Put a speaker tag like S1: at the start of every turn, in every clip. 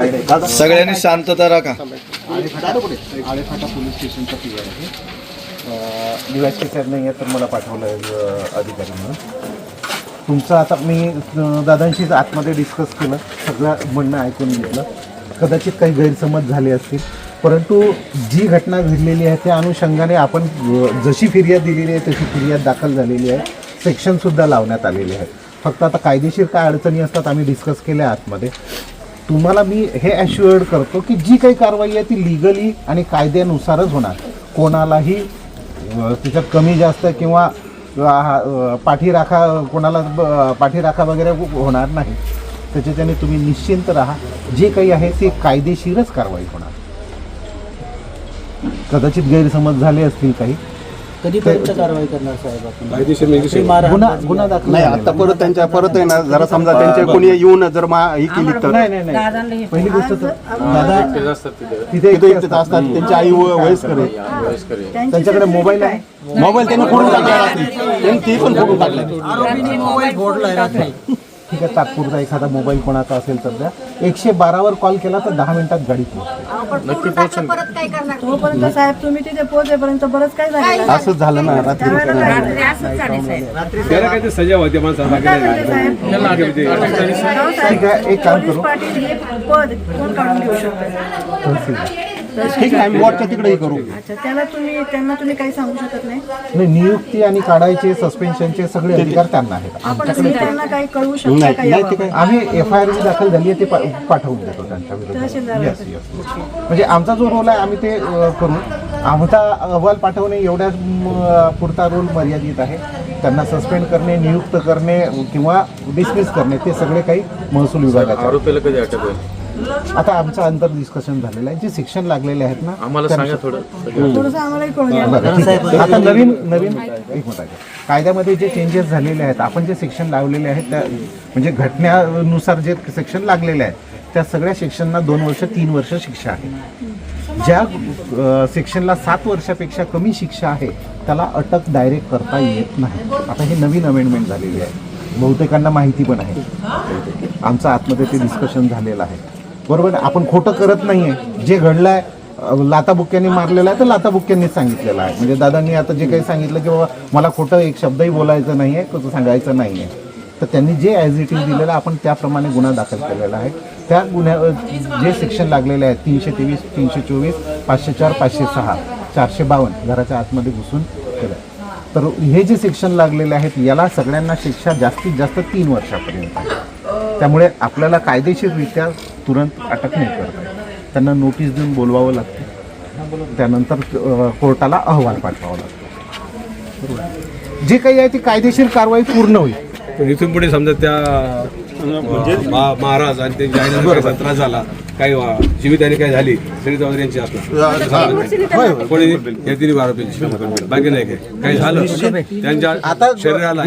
S1: सगळ्यांनी शांतता राखा.
S2: आळेफाटा पोलीस स्टेशनचा पी आहे नाही आहे तर मला पाठवलं आहे अधिकारी म्हणून तुमचं आता मी अं, दादांशी आतमध्ये डिस्कस केलं सगळं म्हणणं ऐकून घेतलं. कदाचित काही गैरसमज झाले असतील. परंतु जी घटना घडलेली आहे त्या अनुषंगाने आपण जशी फिर्याद दिलेली आहे तशी फिर्याद दाखल झालेली आहे. सेक्शनसुद्धा लावण्यात आलेले आहेत फक्त आता कायदेशीर काय अडचणी असतात आम्ही डिस्कस केल्या आतमध्ये. तुम्हाला मी हे ॲश्युअर्ड करतो की जी काही कारवाई आहे ती लिगली आणि कायद्यानुसारच होणार. कोणालाही त्याच्यात कमी जास्त किंवा पाठीराखा कोणाला ब- पाठीराखा वगैरे होणार नाही. त्याच्याने तुम्ही निश्चिंत राहा. जे काही आहे ते कायदेशीरच कारवाई होणार. कदाचित गैरसमज झाले असतील काही.
S3: कधीपर्यंत कारवाई करणार साहेब आपण?
S4: कायदेशीर म्हणजे
S3: काही मारहाण
S2: गुन्हा गुन्हा दाखल
S4: नाही
S2: झालेला
S4: आता परत त्यांच्या परत आहे ना जरा समजा त्यांच्या कोणी येऊन जर मा ही केली तर.
S2: नाही नाही नाही. पहिली गोष्ट तर दादा तिथे
S4: तिथे.
S2: एकटे
S4: एकटेच असतात त्यांची आई व- वयस्कर आहे
S2: त्यांच्याकडे मोबाईल आहे.
S4: मोबाईल त्यांनी फोडून टाकला रात्री. त्यांनी ती पण फोडून टाकले.
S3: आरोपींनी मोबाईल फोडलाय रात्री.
S2: ठीक आहे तात्पुरता एखादा मोबाईल कोणाचा असेल तर द्या एकशे बारावर कॉल केला तर दहा मिनिटात गाडी पोहोचते.
S5: नक्की पोहोचून परत काय करणार?
S6: तोपर्यंत साहेब तुम्ही तिथे पोहोचेपर्यंत बरंच काय झालं
S2: असंच झालं ना रात्री
S5: असंच झाले साहेब.
S4: त्याला काय ते सजा होते माणसाला बाकी
S6: काय
S4: नाही.
S6: म्हणते साहेब
S2: ठीक आहे एक काम करू.
S6: पाटील हे पद कोण काढून घेऊ शकतो?
S2: तहसीलदार.
S4: ठीक आहे आम्ही वॉटच्या तिकडेही करू.
S6: अच्छा त्याला तुम्ही त्यांना तुम्ही काही सांगू शकत नाही?
S2: नाही नियुक्ती आणि काढायचे सस्पेन्शनचे सगळे अधिकार त्यांना आहेत.
S6: आपण त्यांना काही कळवू शकता का याबाबत?
S2: आम्ही एफ आय आर दाखल झाली आहे ते पा- पाठवून देतो त्यांच्या विरोधात.
S6: तहसीलदार
S2: येस येस म्हणजे आमचा जो रोल आहे आम्ही ते अ, करू. आमचा अहवाल पाठवणे एवढ्या म, पुरता रोल मर्यादित आहे. त्यांना सस्पेंड करणे नियुक्त करणे किंवा डिसमिस करणे ते सगळे काही महसूल विभागाचे
S7: आरोपीला कधी अटक होईल?
S2: आता आमचं अंतर डिस्कशन झालेलं आहे. जे शिक्षण लागलेले आहेत ना
S7: आम्हाला सांगा थोडं.
S6: थोडंसं आम्हालाही कळून द्या.
S2: बरं, ठीक आहे. आता नवीन नवीन एक मिनिट आहे. कायद्यामध्ये जे चेंजेस झालेले आहेत आपण जे सेक्शन लावलेले आहेत त्या म्हणजे घटनेनुसार जे सेक्शन लागलेले आहेत त्या सगळ्या सेक्शनना दोन वर्ष तीन वर्ष शिक्षा आहे. ज्या सेक्शनला सात वर्षापेक्षा कमी शिक्षा आहे त्याला अटक डायरेक्ट करता येत नाही. आता हे नवीन अमेंडमेंट झालेली आहे. बहुतेकांना माहिती पण आहे. आमचं आतमध्ये ते डिस्कशन झालेलं आहे. बरोबर? आपण खोटं करत नाही आहे जे घडलं आहे लाताबुक्यांनी मारलेलं आहे तर लाताबुक्यांनीच सांगितलेलं आहे. म्हणजे दादांनी आता जे काही सांगितलं की बाबा मला खोटं एक शब्दही बोलायचं नाही आहे कसं सांगायचं नाही आहे तर त्यांनी जे ॲज इट इज दिलेलं आपण त्याप्रमाणे गुन्हा दाखल केलेला आहे. त्या गुन्ह्या जे सेक्शन लागलेले आहेत तीनशे तेवीस तीनशे चोवीस पाचशे चार पाचशे सहा चारशे बावन्न घराच्या आतमध्ये घुसून केलं तर हे जे सेक्शन लागलेले आहेत याला सगळ्यांना शिक्षा जास्तीत जास्त तीन वर्षापर्यंत आहे. त्यामुळे आपल्याला कायदेशीररित्या तुरंत अटक नाही करता. त्यांना नोटीस देऊन बोलवावं लागतं. त्यानंतर कोर्टाला अहवाल पाठवावा लागतो. जे काही आहे ती कायदेशीर कारवाई पूर्ण होईल.
S4: इथून पुढे समजा त्या मा- महाराज आणि काही त्रास झाला. काही वा- जीवितहानी काय झाली तरी जबाबदारी यांची असणार कोणी तिन्ही आरोपींची बाकी नाही काय काही झालं? त्यांच्या
S2: आता
S4: शरीराला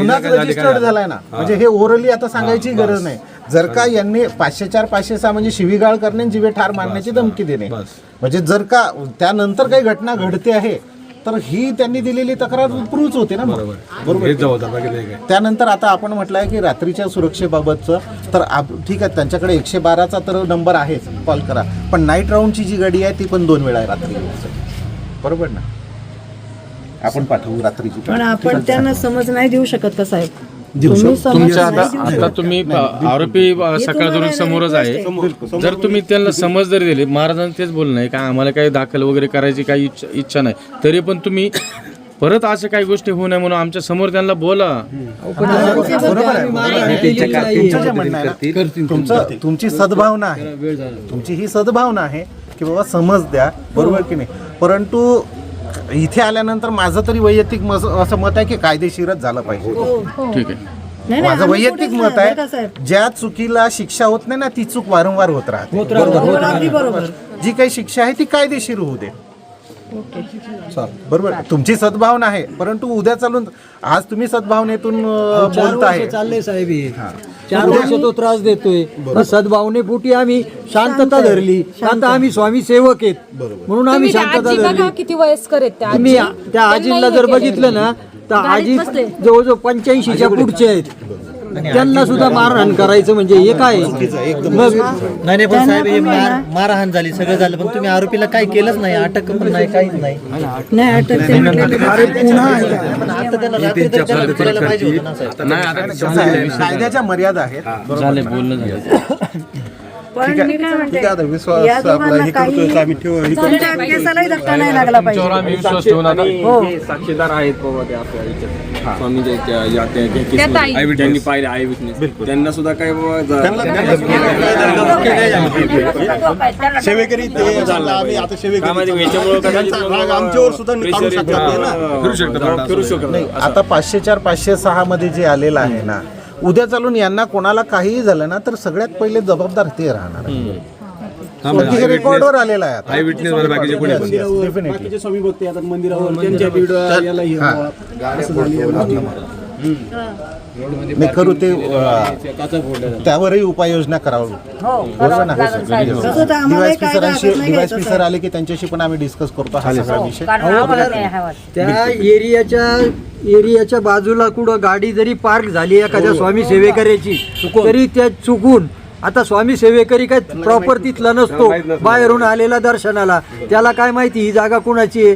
S2: झालाय ना. म्हणजे हे ओरली आता सांगायची गरज नाही. जर का यांनी पाचशे चार पाचशे सहा म्हणजे शिवीगाळ करणे जीवे ठार मारण्याची धमकी देणे.
S4: बस.
S2: म्हणजे जर का त्यानंतर काही घटना घडते आहे तर ही त्यांनी दिलेली तक्रार प्रूव्ह होते ना.
S4: बरोबर.
S2: त्यानंतर आता आपण म्हटलं आहे की रात्रीच्या सुरक्षेबाबतचं तर आप ठीक आहे त्यांच्याकडे एकशे बाराचा तर नंबर आहेच कॉल करा. पण नाईट राऊंडची जी गाडी आहे ती पण दोन वेळा आहे रात्री. बरोबर ना? आपण पाठवू रात्रीची.
S6: पण आपण त्यांना समज नाही देऊ शकत का साहेब?
S2: देऊ
S6: तुम्ही समज
S7: तुमच्या आता आता. तुम्ही आरोपी सकाळ धरून समोरच आहे. जर तुम्ही त्यांना समज जरी दिली महाराजांनी तेच बोललं नाही का? आम्हाला काही दाखल वगैरे करायची काही इच्छा इच्छा नाही. तरी पण तुम्ही परत अशा काही गोष्टी होऊ नये म्हणून आमच्यासमोर त्यांना बोला.
S2: आहे तुमचं तुमची सद्भावना आहे. तुमची ही सद्भावना आहे की बाबा समज द्या बरोबर की नाही? परंतु इथे आल्यानंतर माझं तरी वैयक्तिक मस- असं मत आहे की कायदेशीरच झालं पाहिजे.
S7: ठीक आहे.
S6: नाही, नाही,
S2: माझं
S6: आम्ही
S2: वैयक्तिक
S6: कुठेच
S2: मत
S6: नाही, बरं का
S2: आहे
S6: साहेब?
S2: ज्या चुकीला शिक्षा होत नाही ना ती चूक वारंवार होत राहते.
S6: बरोबर, अगदी बरोबर
S2: जी काही शिक्षा आहे ती कायदेशीर होऊ दे. बरोबर. तुमची सद्भावना आहे. परंतु उद्या चालून आज तुम्ही सद्भावनेतून अं,
S3: चार
S2: बोलताय.
S3: वर्ष चाललंय साहेब हे. चार वर्ष तो त्रास देतोय. सद्भावनेपोटी आम्ही शांतता धरली. आता आम्ही स्वामी सेवक आहेत. म्हणून आम्ही
S5: तुम्ही त्या
S3: शांतता
S5: आजी
S3: धरली.
S5: बघा किती वयस्कर आहेत त्या
S3: तुम्ही
S5: आजी.
S3: त्या आजीला जर
S5: केलंय.
S3: बघितलं ना तर आजी
S5: बसले.
S3: जवळजवळ पंच्याऐंशीच्या पुढचे आहेत. त्यांना सुद्धा मारहाण करायचं म्हणजे हे काय? मग
S8: नाही नाही पण साहेब हे मार मारहाण झाली सगळं झालं पण तुम्ही आरोपीला काही केलंच नाही अटक पण नाही काहीच नाही.
S6: नाही अटक ते म्हटलेलं
S8: पण आता त्याला रात्री तर त्याला उचलायला पाहिजे होतं ना साहेब.
S7: नाही आता
S2: कसं आहे, कायद्याच्या मर्यादा आहेत.
S7: झाले बोलणं झालं.
S6: पण मी काय म्हणते
S2: ठीक आहे, आता विश्वास
S6: या
S2: आपला
S6: दोघांना
S2: हे
S6: काही
S2: करतोय, आम्ही ठेवू- हे
S6: तुमच्या केसालाही धक्का नाही लागला
S7: तुमच्यावर
S6: पाहिजे
S7: आम्ही विश्वास ठेवून आता
S5: हो.
S9: साक्षीदार आहेत बाबा ते आपल्या याच्यात. स्वामींच्या त्या- या- त्या- त्या
S5: त्या ताई.
S9: केसमध्ये. त्यांनी पाहिले आय विटनेस त्यांना सुद्धा काय बाबा जा-
S2: सेवेकरी ते झालं, आम्ही आता सेवेकरी
S9: काय माहिती, याच्यामुळं कदाचित
S2: त्यांचा
S9: मग
S2: राग आमच्यावर सुद्धा काढू
S9: pressure
S2: शकतात. ते ना.
S9: हा,
S4: शकतं.
S2: आता पाचशे चार पाचशे सहा मध्ये जे आलेलं आहे ना उद्या चालून यांना कोणाला काहीही झालं ना तर सगळ्यात पहिले जबाबदार ते राहणार. आहे. रेकॉर्डवर आलेला आहे आता.
S4: बाकीचे
S9: स्वामी भक्ती येतात मंदिरावर त्यांच्या व्हिडिओ याला हे
S2: मी करू ते त्यावरही उपाययोजना करावी. बरोबर ना सरांशी सर आले की त्यांच्याशी पण आम्ही डिस्कस करतो हा सगळा विषय.
S3: त्या एरियाच्या एरियाच्या बाजूला कुठं गाडी जरी पार्क झाली एखाद्या स्वामी सेवेकऱ्याची तरी त्या चुकून आता स्वामी सेवेकरी काय प्रॉपर तिथला नसतो. बाहेरून आलेला दर्शनाला. त्याला काय माहिती ही जागा कुणाची आहे?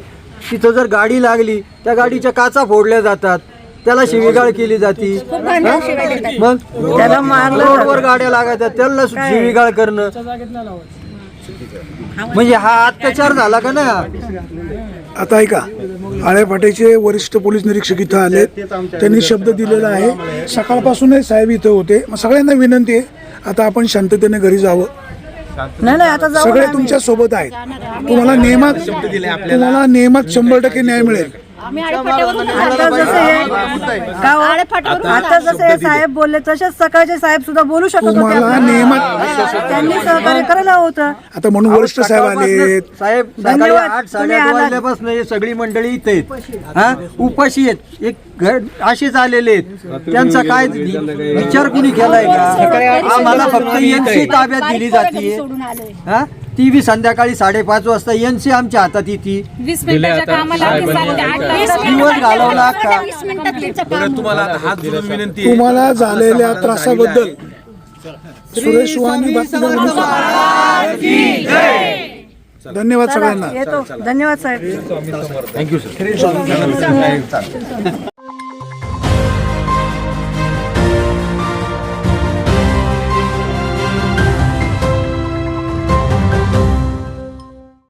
S3: तिथं जर गाडी लागली त्या गाडीच्या काचा फोडल्या जातात. त्याला शिवीगाळ केली जाती. मग? त्याला मारलं रोडवर गाड्या लागायच्या त्याला शिवीगाळ करणं. म्हणजे हा अत्याचार झाला का ना
S10: आता ऐका आळेफाट्याचे वरिष्ठ पोलीस निरीक्षक इथं आले त्यांनी शब्द दिलेला आहे. सकाळपासूनच साहेब इथं होते. मग सगळ्यांना विनंती आहे आता आपण शांततेने घरी जावं.
S6: नाही नाही आता जाऊ
S10: सगळे. तुमच्यासोबत आहेत. तुम्हाला नेमात तुम्हाला नेमात शंभर टक्के न्याय मिळेल.
S6: आता जसं हे का हो? आता जसं हे साहेब बोलले तसेच सकाळचे साहेब सुद्धा बोलू शकत होते
S10: तुम्हाला
S6: आपल्याला. त्यांनी सहकार्य करायला होतं.
S10: आता म्हणून वरिष्ठ साहेब आलेत.
S3: साहेब सकाळी
S6: धन्यवाद.
S3: आठ
S6: तुम्ही
S3: साडेआठ
S6: आलात.
S3: वाजल्यापासून हे सगळी मंडळी इथे आहेत. हा? उपाशी आहेत. एक घर असेच आलेले आहेत. त्यांचा काय विचार कुणी केलाय का? आम्हाला फक्त एनसी ताब्यात दिली जाते हा? ती बी संध्याकाळी साडेपाच वाजता एनसी आमच्या हातात येते.
S5: वीस मिनिटाच्या कामाला आम्ही सात ते आठ तास
S3: दिवस घालवला अख्खा
S5: वीस मिनिटात त्यांचं काम
S4: बरं तुम्हाला आता हात जोडून विनंती आहे.
S10: तुम्हाला झालेल्या त्रासाबद्दल सुरेश वाणी धन्यवाद. सगळ्यांना.
S6: येतो धन्यवाद साहेब.
S2: Thank you sir